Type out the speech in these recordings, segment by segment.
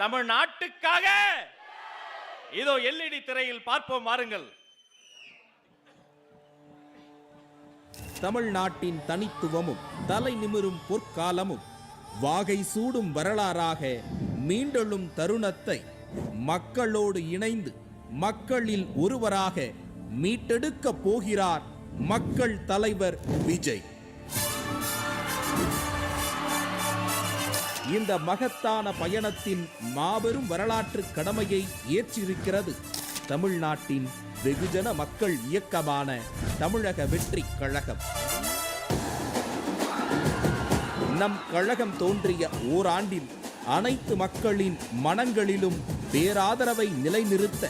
தமிழ்நாட்டுக்காக. இதோ எல்இடி திரையில் பார்ப்போம் வாருங்கள். தமிழ்நாட்டின் தனித்துவமும் தலை நிமிரும் பொற்காலமும் வாகை சூடும் வரலாறாக மீண்டெழும் தருணத்தை மக்களோடு இணைந்து மக்களில் ஒருவராக மீட்டெடுக்கப் போகிறார் மக்கள் தலைவர் விஜய். இந்த மகத்தான பயணத்தின் மாபெரும் வரலாற்று கடமையை ஏற்றிருக்கிறது. தமிழ்நாட்டின் வெகுஜன மக்கள் இயக்கமான தமிழக வெற்றி கழகம். நம் கழகம் தோன்றிய ஓராண்டில் அனைத்து மக்களின் மனங்களிலும் பேராதரவை நிலைநிறுத்த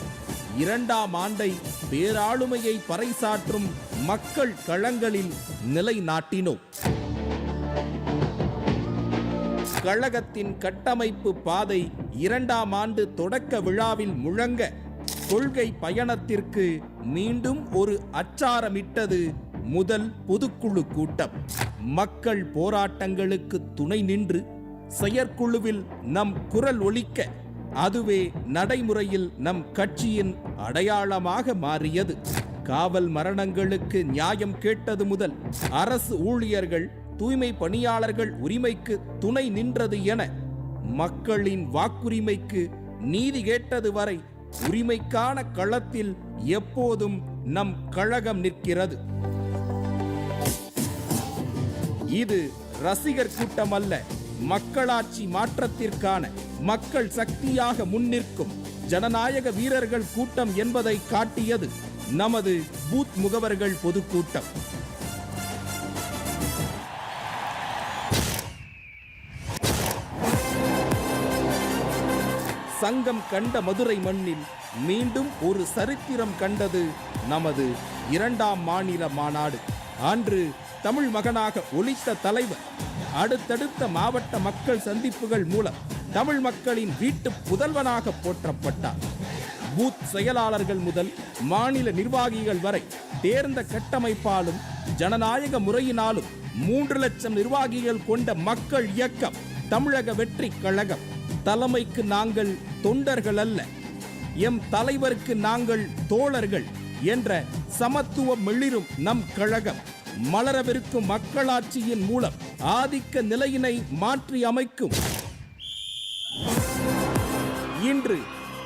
இரண்டாம் ஆண்டை பேராளுமையை பறைசாற்றும் மக்கள் களங்களில் நிலைநாட்டினோம். கழகத்தின் கட்டமைப்பு பாதை இரண்டாம் ஆண்டு தொடக்க விழாவில் முழங்க கொள்கை பயணத்திற்கு மீண்டும் ஒரு அச்சாரமிட்டது முதல் பொதுக்குழு கூட்டம். மக்கள் போராட்டங்களுக்கு துணை நின்று செயற்குழுவில் நம் குரல் ஒலிக்க அதுவே நடைமுறையில் நம் கட்சியின் அடையாளமாக மாறியது. காவல் மரணங்களுக்கு நியாயம் கேட்டது முதல் அரசு ஊழியர்கள் தூய்மை பணியாளர்கள் உரிமைக்கு துணை நின்றது என மக்களின் வாக்குரிமைக்கு நீதி கேட்டது வரை உரிமைக்கான களத்தில் எப்போதும் நம் கழகம் நிற்கிறது. இது ரசிகர் கூட்டம் அல்ல மக்களாட்சி மாற்றத்திற்கான மக்கள் சக்தியாக முன்னிற்கும் ஜனநாயக வீரர்கள் கூட்டம் என்பதை காட்டியது நமது பூத் முகவர்கள் பொதுக்கூட்டம். சங்கம் கண்ட மதுரை மண்ணில் மீண்டும் ஒரு சரித்திரம் கண்டது நமது இரண்டாம் மாநில மாநாடு. அன்று தமிழ் மகனாக ஒலித்த தலைவர் அடுத்தடுத்த மாவட்ட மக்கள் சந்திப்புகள் மூலம் தமிழ் மக்களின் வீட்டு புதல்வனாக போற்றப்பட்டார். பூத் செயலாளர்கள் முதல் மாநில நிர்வாகிகள் வரை தேர்ந்த கட்டமைப்பாலும் ஜனநாயக முறையினாலும் மூன்று லட்சம் நிர்வாகிகள் கொண்ட மக்கள் இயக்கம் தமிழக வெற்றி கழகம் தலைமைக்கு நாங்கள் தொண்டர்கள் அல்ல எம் தலைவருக்கு நாங்கள் தோழர்கள் என்ற சமத்துவ மிளிரும் நம் கழகம். மலரவிருக்கும் மக்களாட்சியின் மூலம் ஆதிக்க நிலையினை மாற்றி அமைக்கும். இன்று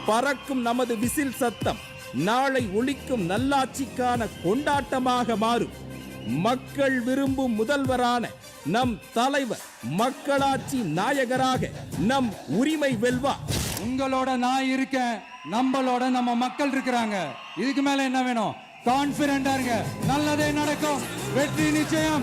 பறக்கும் நமது விசில் சத்தம் நாளை ஒழிக்கும் நல்லாட்சிக்கான கொண்டாட்டமாக மாறும். மக்கள் விரும்பும் முதல்வரான நம் தலைவர் மக்களாட்சி நாயகராக நம் உரிமை வெல்வா? உங்களோட நான் இருக்கேன் நம்மளோட நம்ம மக்கள் இருக்கிறாங்க. இதுக்கு மேல என்ன வேணும்? கான்பிடண்டா இருங்க. நல்லதே நடக்கும். வெற்றி நிச்சயம்.